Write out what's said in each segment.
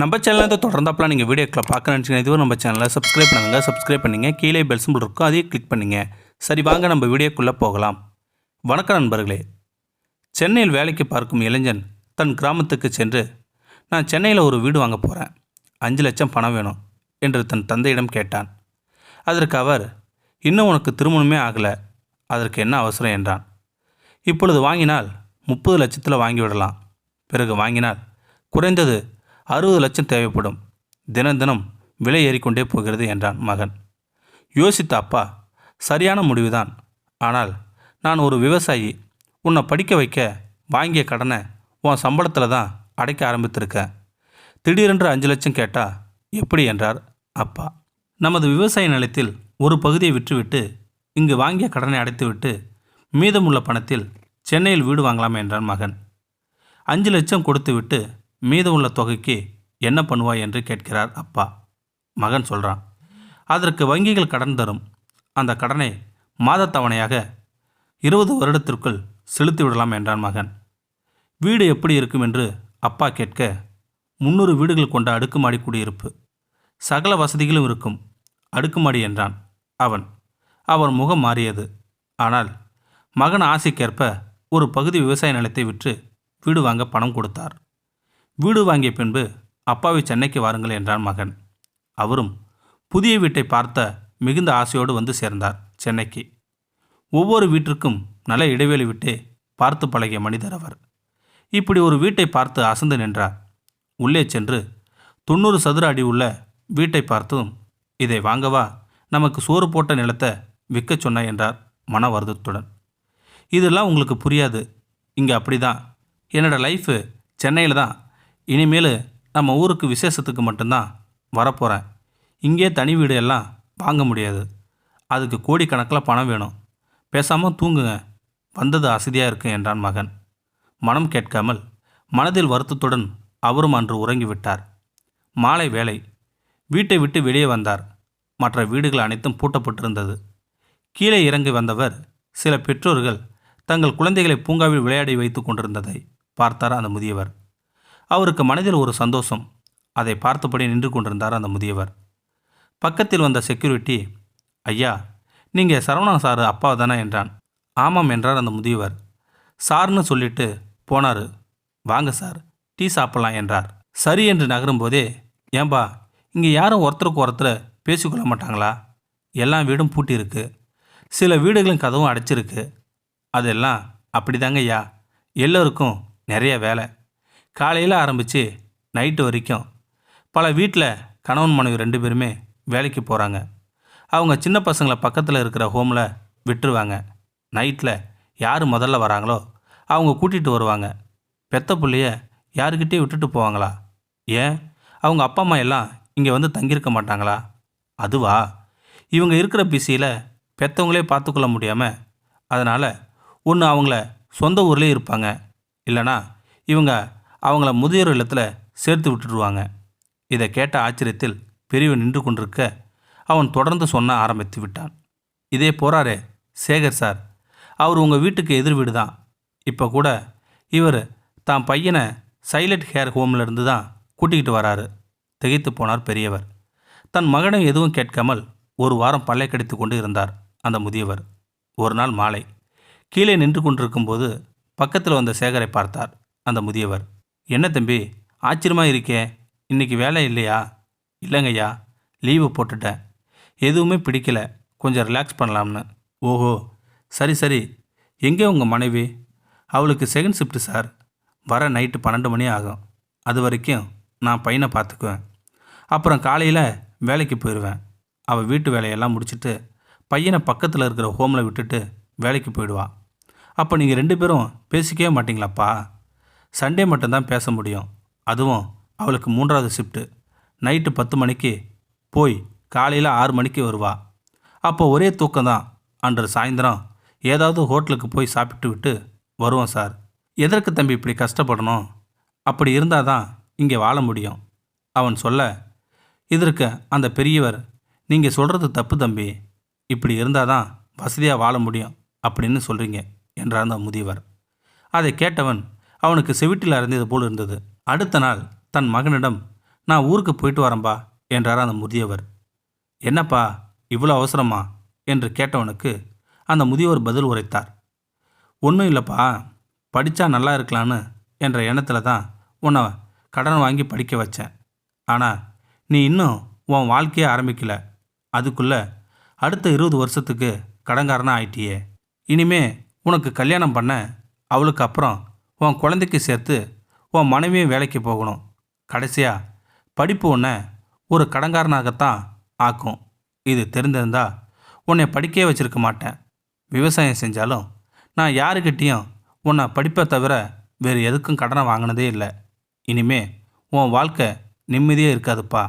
நம்ம சேனலில் தொடர்ந்தாப்பெல்லாம் நீங்கள் வீடியோக்களை பார்க்க நினச்சிங்கன்னா இதுவும் நம்ம சேனலை சப்ஸ்கிரைப் பண்ணுங்க சப்ஸ்கிரைப் பண்ணுங்க. கீழே பெல் சிம்பிள் இருக்கும் அதையும் கிளிக் பண்ணுங்க. சரி வாங்க நம்ம வீடியோக்குள்ளே போகலாம். வணக்கம் நண்பர்களே. சென்னையில் வேலைக்கு பார்க்கும் இளைஞன் தன் கிராமத்துக்கு சென்று நான் சென்னையில் ஒரு வீடு வாங்க போகிறேன் அஞ்சு லட்சம் பணம் வேணும் என்று தன் தந்தையிடம் கேட்டான். அதற்கு அவர் இன்னும் உனக்கு திருமணமே ஆகலை. அதற்கு என்ன அவசரம்? என்றான். இப்பொழுது வாங்கினால் முப்பது லட்சத்தில் வாங்கிவிடலாம் பிறகு வாங்கினால் குறைந்தது அறுபது லட்சம் தேவைப்படும். தினம் தினம் விலை ஏறிக்கொண்டே போகிறது என்றான் மகன். யோசித்த அப்பா சரியான முடிவுதான். ஆனால் நான் ஒரு விவசாயி உன்னை படிக்க வைக்க வாங்கிய கடனை உன் சம்பளத்தில் தான் அடைக்க ஆரம்பித்திருக்கேன். திடீரென்று அஞ்சு லட்சம் கேட்டா எப்படி? என்றார் அப்பா. நமது விவசாய நிலத்தில் ஒரு பகுதியை விற்றுவிட்டு இங்கு வாங்கிய கடனை அடைத்துவிட்டு மீதமுள்ள பணத்தில் சென்னையில் வீடு வாங்கலாம் என்றான் மகன். அஞ்சு லட்சம் கொடுத்துவிட்டு மீதமுள்ள தொகைக்கு என்ன பண்ணுவாய் என்று கேட்கிறார் அப்பா. மகன் சொல்கிறான் அதற்கு வங்கிகள் கடன் தரும். அந்த கடனை மாதத்தவணையாக இருபது வருடத்திற்குள் செலுத்தி விடலாம் என்றான் மகன். வீடு எப்படி இருக்கும்? என்று அப்பா கேட்க முந்நூறு வீடுகள் கொண்ட அடுக்குமாடி குடியிருப்பு. சகல வசதிகளும் இருக்கும். அடுக்குமாடி என்றான் அவன். அவன் முகம் மாறியது. ஆனால் மகன் ஆசைக்கேற்ப ஒரு பகுதி விவசாய நிலத்தை விற்று வீடு வாங்க பணம் கொடுத்தார். வீடு வாங்கிய பின்பு அப்பாவை சென்னைக்கு வாருங்கள் என்றான் மகன். அவரும் புதிய வீட்டை பார்த்த மிகுந்த ஆசையோடு வந்து சேர்ந்தார் சென்னைக்கு. ஒவ்வொரு வீட்டிற்கும் நல்ல இடைவெளி விட்டு பார்த்து பழகிய மனிதர் அவர். இப்படி ஒரு வீட்டை பார்த்து அசந்து நின்றார். உள்ளே சென்று தொண்ணூறு சதுர அடி உள்ள வீட்டை பார்த்தும் இதை வாங்கவா? நமக்கு சோறு போட்ட நிலத்தை விற்க சொன்ன என்றார் மன வருத்தத்துடன் இதெல்லாம் உங்களுக்கு புரியாது. இங்கே அப்படி தான் என்னோட லைஃபு சென்னையில் தான். இனிமேல் நம்ம ஊருக்கு விசேஷத்துக்கு மட்டும்தான் வரப்போகிறேன் இங்கே தனி வீடு எல்லாம் வாங்க முடியாது. அதுக்கு கோடிக்கணக்கில் பணம் வேணும். பேசாமல் தூங்குங்க. வந்தது அசதியாக இருக்கு என்றான் மகன். மனம் கேட்காமல் மனதில் வருத்தத்துடன் அவரும் அன்று உறங்கிவிட்டார். மாலை வேலை வீட்டை விட்டு வெளியே வந்தார். மற்ற வீடுகள் அனைத்தும் பூட்டப்பட்டிருந்தது. கீழே இறங்கி வந்தவர் சில பெற்றோர்கள் தங்கள் குழந்தைகளை பூங்காவில் விளையாடி வைத்து கொண்டிருந்ததை பார்த்தார் அந்த முதியவர். அவருக்கு மனதில் ஒரு சந்தோஷம். அதை பார்த்தபடி நின்று கொண்டிருந்தார் அந்த முதியவர். பக்கத்தில் வந்த செக்யூரிட்டி ஐயா நீங்கள் சரவணா சார் அப்பா தானே? என்றான். ஆமாம் என்றார் அந்த முதியவர். சார்னு சொல்லிட்டு போனார். வாங்க சார் டீ சாப்பிட்லாம் என்றார். சரி என்று நகரும் போதே ஏன்பா இங்கே யாரும் ஒருத்தருக்கு ஒருத்தர் பேசிக்கொள்ள மாட்டாங்களா? எல்லா வீடும் பூட்டி இருக்கு. சில வீடுகளும் கதவும் அடைச்சிருக்கு. அதெல்லாம் அப்படிதாங்க ஐயா எல்லோருக்கும் நிறைய வேலை. காலையில் ஆரம்பித்து நைட்டு வரைக்கும். பல வீட்டில் கணவன் மனைவி ரெண்டு பேருமே வேலைக்கு போகிறாங்க அவங்க சின்ன பசங்களை பக்கத்தில் இருக்கிற ஹோமில் விட்டுருவாங்க. நைட்டில் யார் முதல்ல வராங்களோ அவங்க கூட்டிகிட்டு வருவாங்க. பெத்த பிள்ளைய யாருக்கிட்டே விட்டுட்டு போவாங்களா? ஏன்? அவங்க அப்பா அம்மா எல்லாம் இங்கே வந்து தங்கியிருக்க மாட்டாங்களா? அதுவா? இவங்க இருக்கிற பிஸியில் பெற்றவங்களே பார்த்துக்கொள்ள முடியாமல் அதனால் ஒன்று அவங்கள சொந்த ஊர்லேயே இருப்பாங்க. இல்லைனா இவங்க அவங்கள முதியோர் இல்லத்தில் சேர்த்து விட்டுடுவாங்க இதை கேட்ட ஆச்சரியத்தில் பெரியவன் நின்று கொண்டிருக்க அவன் தொடர்ந்து சொன்ன ஆரம்பித்து விட்டான். இதே போறாரே சேகர் சார். அவர் உங்கள் வீட்டுக்கு எதிர் வீடு தான். இப்போ கூட இவர் தான் பையனை சைலண்ட் ஹேர் ஹோம்லேருந்து தான் கூட்டிக்கிட்டு வராரு. திகைத்து போனார் பெரியவர். தன் மகனை எதுவும் கேட்காமல் ஒரு வாரம் பல்லை கடித்து கொண்டு இருந்தார் அந்த முதியவர். ஒரு நாள் மாலை கீழே நின்று கொண்டிருக்கும்போது பக்கத்தில் வந்த சேகரை பார்த்தார் அந்த முதியவர். என்ன தம்பி ஆச்சரியமாக இருக்கே. இன்னைக்கு வேலை இல்லையா? இல்லைங்கய்யா லீவு போட்டுட்டேன். எதுவுமே பிடிக்கல. கொஞ்சம் ரிலாக்ஸ் பண்ணலாம்னு. ஓஹோ சரி சரி. எங்கே உங்கள் மனைவி? அவளுக்கு செகண்ட் ஷிஃப்ட்டு சார். வர நைட்டு பன்னெண்டு மணி ஆகும். அது வரைக்கும் நான் பையனை பார்த்துக்குவேன். அப்புறம் காலையில் வேலைக்கு போயிடுவேன். அவள் வீட்டு வேலையெல்லாம் முடிச்சுட்டு பையனை பக்கத்தில் இருக்கிற ஹோமில் விட்டுட்டு வேலைக்கு போயிடுவான் அப்போ நீங்கள் ரெண்டு பேரும் பேசிக்கவே மாட்டிங்களாப்பா? சண்டே மட்டும்தான் பேச முடியும். அதுவும் அவளுக்கு மூன்றாவது ஷிஃப்ட்டு நைட்டு பத்து மணிக்கு போய் காலையில் ஆறு மணிக்கு வருவா. அப்போ ஒரே தூக்கம்தான். அன்று சாயந்தரம் ஏதாவது ஹோட்டலுக்கு போய் சாப்பிட்டு விட்டு வருவோம் சார். எதற்கு தம்பி இப்படி கஷ்டப்படணும்? அப்படி இருந்தால் தான் இங்கே வாழ முடியும். அவன் சொல்ல இதற்கு அந்த பெரியவர் நீங்கள் சொல்கிறது தப்பு தம்பி. இப்படி இருந்தால் தான் வசதியாக வாழ முடியும். அப்படின்னு சொல்கிறீங்க என்றார் அந்த முதியவர். அதை கேட்டவன் அவனுக்கு செவிட்டில் அறிந்தது போல் இருந்தது. அடுத்த நாள் தன் மகனிடம் நான் ஊருக்கு போயிட்டு வரேன்பா என்றார் அந்த முதியவர். என்னப்பா இவ்வளோ அவசரமா? என்று கேட்டவனுக்கு அந்த முதியவர் பதில் உரைத்தார். ஒன்றும் இல்லைப்பா படித்தா நல்லா இருக்கலான்னு என்ற எண்ணத்தில் தான் உன்னை கடன் வாங்கி படிக்க வச்சேன். ஆனால் நீ இன்னும் உன் வாழ்க்கையே ஆரம்பிக்கல. அதுக்குள்ளே அடுத்த இருபது வருஷத்துக்கு கடங்காரனாக ஆயிட்டியே. இனிமே உனக்கு கல்யாணம் பண்ண அவளுக்கு அப்புறம் உன் குழந்தைக்கு சேர்த்து உன் மனைவியும் வேலைக்கு போகணும். கடைசியாக படிப்பு உன்னை ஒரு கடன்காரனாகத்தான் ஆக்கும். இது தெரிந்திருந்தா உன்னை படிக்கவே வச்சிருக்க மாட்டேன். விவசாயம் செஞ்சாலும் நான் யாருக்கிட்டேயும் உன்னை படிப்பை தவிர வேறு எதுக்கும் கடனை வாங்கினதே இல்லை. இனிமே உன் வாழ்க்கை நிம்மதியே இருக்காதுப்பா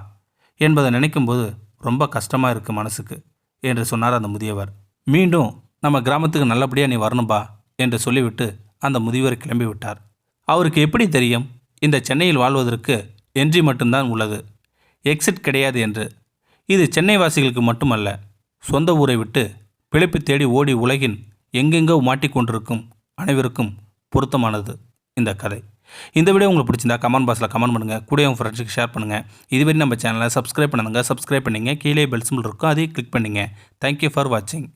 என்பதை நினைக்கும்போது ரொம்ப கஷ்டமாக இருக்குது மனசுக்கு என்று சொன்னார் அந்த முதியவர். மீண்டும் நம்ம கிராமத்துக்கு நல்லபடியாக நீ வரணும்பா என்று சொல்லிவிட்டு அந்த முதியவர் கிளம்பி விட்டார் அவருக்கு எப்படி தெரியும்? இந்த சென்னையில் வாழ்வதற்கு என்ட்ரி மட்டும்தான் உள்ளது. எக்ஸிட் கிடையாது என்று. இது சென்னை வாசிகளுக்கு மட்டுமல்ல. சொந்த ஊரை விட்டு பிழைப்பு தேடி ஓடி உலகின் எங்கெங்கோ மாட்டிக்கொண்டிருக்கும் அனைவருக்கும் பொருத்தமானது இந்த கதை. இந்த வீடியோ உங்களுக்கு பிடிச்சிருந்தா கமெண்ட் பாக்ஸில் கமெண்ட் பண்ணுங்கள் கூட உங்கள் ஃப்ரெண்ட்ஸுக்கு ஷேர் பண்ணுங்கள் இதுவரை நம்ம சேனலை சப்ஸ்கிரைப் பண்ணுங்க சப்ஸ்கிரைப் பண்ணிங்க. கீழே பெல் சிம்பிள் இருக்கும். அதையும் கிளிக் பண்ணிங்க. தேங்க்யூ ஃபார் வாட்சிங்